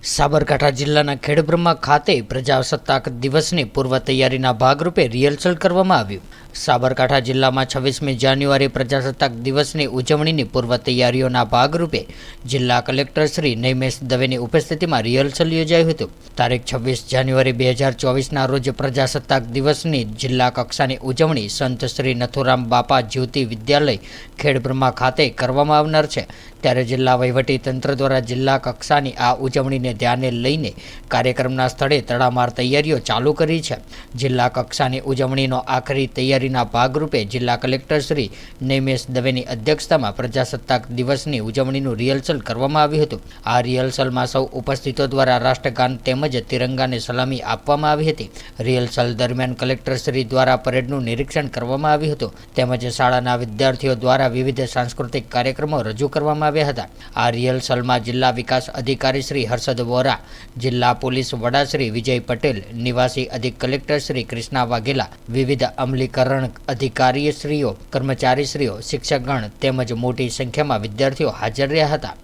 સાબરકાંઠા જિલ્લાના ખેડબ્રહ્મા ખાતે પ્રજાસત્તાક દિવસની પૂર્વ તૈયારીના ભાગરૂપે રિહર્સલ કરવામાં આવ્યું. સાબરકાંઠા જિલ્લામાં છવ્વીસમી જાન્યુઆરી પ્રજાસત્તાક દિવસની ઉજવણીની પૂર્વ તૈયારીઓના ભાગરૂપે જિલ્લા કલેક્ટર શ્રી નૈમેશ દવેની ઉપસ્થિતિમાં રિહર્સલ યોજાયું હતું. તારીખ છવ્વીસ જાન્યુઆરી બે હજાર ચોવીસના રોજ પ્રજાસત્તાક દિવસની જિલ્લા કક્ષાની ઉજવણી સંત શ્રી નથુરામ બાપા જ્યોતિ વિદ્યાલય ખેડબ્રહ્મા ખાતે કરવામાં આવનાર છે. ત્યારે જિલ્લા વહીવટી તંત્ર દ્વારા જિલ્લા કક્ષાની આ ઉજવણીને ધ્યાને લઈને કાર્યક્રમના સ્થળે તડામાર તૈયારીઓ ચાલુ કરી છે. જિલ્લા કક્ષાની ઉજવણીનો આખરી તૈયારીના ભાગરૂપે જિલ્લા કલેક્ટર શ્રી નેમેશ દવેની અધ્યક્ષતામાં પ્રજાસત્તાક દિવસની ઉજવણીનું રિહર્સલ કરવામાં આવ્યું હતું. આ રિહર્સલમાં સૌ ઉપસ્થિતો દ્વારા રાષ્ટ્રગાન તેમજ તિરંગાને સલામી આપવામાં આવી હતી. રિહર્સલ દરમિયાન કલેક્ટર શ્રી દ્વારા પરેડનું નિરીક્ષણ કરવામાં આવ્યું હતું. તેમજ શાળાના વિદ્યાર્થીઓ દ્વારા વિવિધ સાંસ્કૃતિક કાર્યક્રમો રજૂ કરવામાં આવ્યા હતા. આ રિહર્સલમાં જિલ્લા વિકાસ અધિકારી શ્રી હર્ષદ વોરા, જિલ્લા પોલીસ વડા શ્રી વિજય પટેલ, નિવાસી અધિક કલેક્ટર શ્રી કૃષ્ણા વાઘેલા, વિવિધ અમલીકરણ અધિકારીશ્રીઓ, કર્મચારીશ્રીઓ, શિક્ષકગણ તેમજ મોટી સંખ્યામાં વિદ્યાર્થીઓ હાજર રહ્યા હતા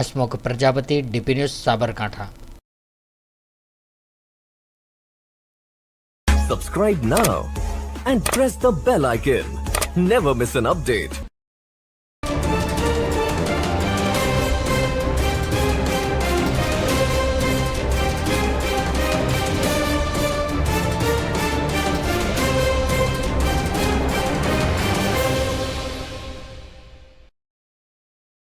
Hasmukh Prajapati, DP news, Sabarkantha Subscribe now and press the bell icon. Never miss an update.